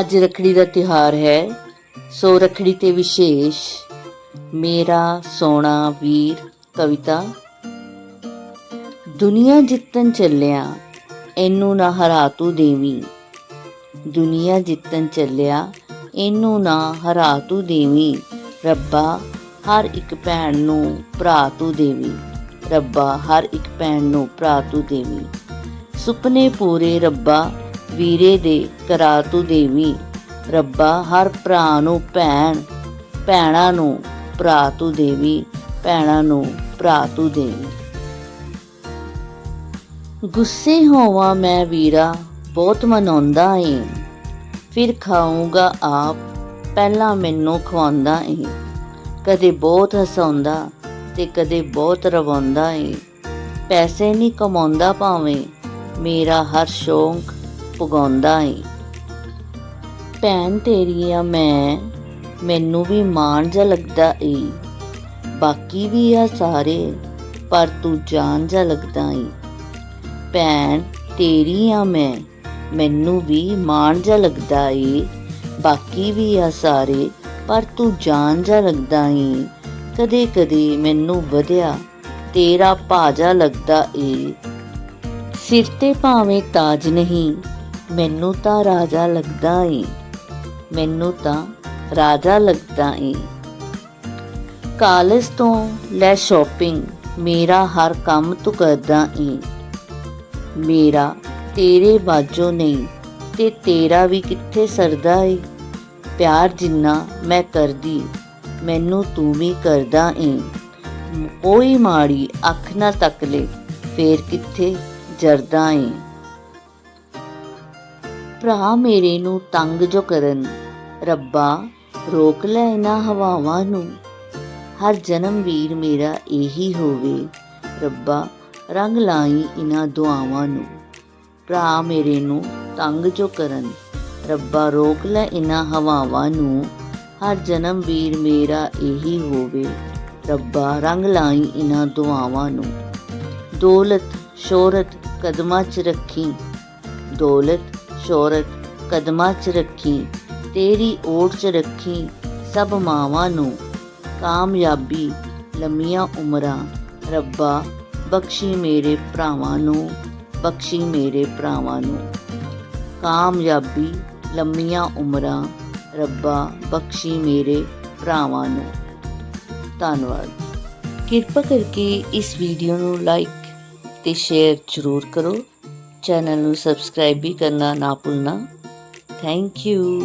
ਅੱਜ ਰੱਖੜੀ ਦਾ ਤਿਉਹਾਰ ਹੈ, ਸੋ ਰੱਖੜੀ ਤੇ ਵਿਸ਼ੇਸ਼ ਮੇਰਾ ਸੋਹਣਾ ਵੀਰ ਕਵਿਤਾ। ਦੁਨੀਆ ਜਿੱਤਣ ਚੱਲਿਆ, ਇਹਨੂੰ ਨਾ ਹਰਾ ਤੂੰ ਦੇਵੀ। ਦੁਨੀਆ ਜਿੱਤਣ ਚੱਲਿਆ, ਇਹਨੂੰ ਨਾ ਹਰਾ ਤੂੰ ਦੇਵੀ। ਰੱਬਾ, ਹਰ ਇੱਕ ਭੈਣ ਨੂੰ ਭਰਾ ਤੂੰ ਦੇਵੀ। ਰੱਬਾ, ਹਰ ਇੱਕ ਭੈਣ ਨੂੰ ਭਰਾ ਤੂੰ ਦੇਵੀ। ਸੁਪਨੇ ਪੂਰੇ ਰੱਬਾ ਵੀਰੇ ਦੇ ਕਰਾ ਤੂੰ ਦੇਵੀ, ਰੱਬਾ ਹਰ ਭਰਾ ਨੂੰ ਭੈਣ, ਭੈਣਾਂ ਨੂੰ ਭਰਾ ਤੂੰ ਦੇਵੀ, ਭੈਣਾਂ ਨੂੰ ਭਰਾ ਤੂੰ ਦੇਵੀ। ਗੁੱਸੇ ਹੋਵਾਂ ਮੈਂ ਵੀਰਾ, ਬਹੁਤ ਮਨਾਉਂਦਾ ਏ। ਫਿਰ ਖਾਊਂਗਾ ਆਪ, ਪਹਿਲਾਂ ਮੈਨੂੰ ਖਵਾਉਂਦਾ ਏ। ਕਦੇ ਬਹੁਤ ਹਸਾਉਂਦਾ ਤੇ ਕਦੇ ਬਹੁਤ ਰਵਾਉਂਦਾ ਏ। ਪੈਸੇ ਨਹੀਂ ਕਮਾਉਂਦਾ ਭਾਵੇਂ ਮੇਰਾ ਹਰ ਸ਼ੌਂਕ ਪੁਗਾਉਂਦਾ ਏ। ਭੈਣ ਤੇਰੀ ਆ ਮੈਂ, ਮੈਨੂੰ ਵੀ ਮਾਣ ਜਾ ਲੱਗਦਾ ਏ। ਬਾਕੀ ਵੀ ਆ ਸਾਰੇ, ਪਰ ਤੂੰ ਜਾਣ ਜਾ ਲੱਗਦਾ ਏ। ਭੈਣ ਤੇਰੀ ਆ ਮੈਂ, ਮੈਨੂੰ ਵੀ ਮਾਣ ਜਿਹਾ ਲੱਗਦਾ ਏ। ਬਾਕੀ ਵੀ ਆ ਸਾਰੇ, ਪਰ ਤੂੰ ਜਾਣ ਜਾ ਲੱਗਦਾ ਏ। ਕਦੇ ਕਦੇ ਮੈਨੂੰ ਵਧਿਆ, ਤੇਰਾ ਭਾਜਾ ਲੱਗਦਾ ਏ। ਸਿਰ ਤੇ ਭਾਵੇਂ ਤਾਜ ਨਹੀਂ ਮੈਨੂੰ ਤਾਂ ਰਾਜਾ ਲੱਗਦਾ ਏ ਮੈਨੂੰ ਤਾਂ ਰਾਜਾ ਲੱਗਦਾ ਏ ਕਾਲਜ ਤੋਂ ਲੈ ਸ਼ਾਪਿੰਗ ਮੇਰਾ ਹਰ ਕੰਮ ਤੂੰ ਕਰਦਾ ਏ ਮੇਰਾ ਤੇਰੇ ਬਾਝੋਂ ਨਹੀਂ ਤੇ ਤੇਰਾ ਵੀ ਕਿੱਥੇ ਸਰਦਾ ਏ ਪਿਆਰ ਜਿੰਨਾ ਮੈਂ ਕਰਦੀ, ਮੈਨੂੰ ਤੂੰ ਵੀ ਕਰਦਾ ਏ ਕੋਈ ਮਾੜੀ ਅੱਖ ਨਾ ਤੱਕ ਲੈ, ਫੇਰ ਕਿੱਥੇ ਜਰਦਾ ਏ ਭਰਾ ਮੇਰੇ ਨੂੰ ਤੰਗ ਜੋ ਕਰਨ, ਰੱਬਾ, ਰੋਕ ਲੈ ਇਹਨਾਂ ਹਵਾਵਾਂ ਨੂੰ। ਹਰ ਜਨਮ ਵੀਰ ਮੇਰਾ ਇਹੀ ਹੋਵੇ, ਰੱਬਾ, ਰੰਗ ਲਾਈ ਇਹਨਾਂ ਦੁਆਵਾਂ ਨੂੰ। ਭਰਾ ਮੇਰੇ ਨੂੰ ਤੰਗ ਜੋ ਕਰਨ, ਰੱਬਾ, ਰੋਕ ਲੈ ਇਹਨਾਂ ਹਵਾਵਾਂ ਨੂੰ। ਹਰ ਜਨਮ ਵੀਰ ਮੇਰਾ ਇਹੀ ਹੋਵੇ, ਰੱਬਾ, ਰੰਗ ਲਾਈ ਇਹਨਾਂ ਦੁਆਵਾਂ ਨੂੰ। ਦੌਲਤ, ਸ਼ੋਹਰਤ, ਕਦਮਾਂ 'ਚ ਰੱਖੀ। ਦੌਲਤ ਸ਼ੋਹਰਤ ਕਦਮਾਂ 'ਚ ਰੱਖੀ, ਤੇਰੀ ਓਟ 'ਚ ਰੱਖੀ ਸਭ ਮਾਵਾਂ ਨੂੰ। ਕਾਮਯਾਬੀ ਲੰਮੀਆਂ ਉਮਰਾਂ, ਰੱਬਾ ਬਖਸ਼ੀ ਮੇਰੇ ਭਰਾਵਾਂ ਨੂੰ, ਬਖਸ਼ੀ ਮੇਰੇ ਭਰਾਵਾਂ ਨੂੰ। ਕਾਮਯਾਬੀ ਲੰਮੀਆਂ ਉਮਰਾਂ, ਰੱਬਾ ਬਖਸ਼ੀ ਮੇਰੇ ਭਰਾਵਾਂ ਨੂੰ। ਧੰਨਵਾਦ। ਕਿਰਪਾ ਕਰਕੇ ਇਸ ਵੀਡੀਓ ਨੂੰ ਲਾਈਕ ਤੇ ਸ਼ੇਅਰ ਜ਼ਰੂਰ ਕਰੋ। ਚੈਨਲ ਨੂੰ ਸਬਸਕ੍ਰਾਈਬ ਵੀ ਕਰਨਾ ਨਾ ਭੁੱਲਣਾ ਥੈਂਕ ਯੂ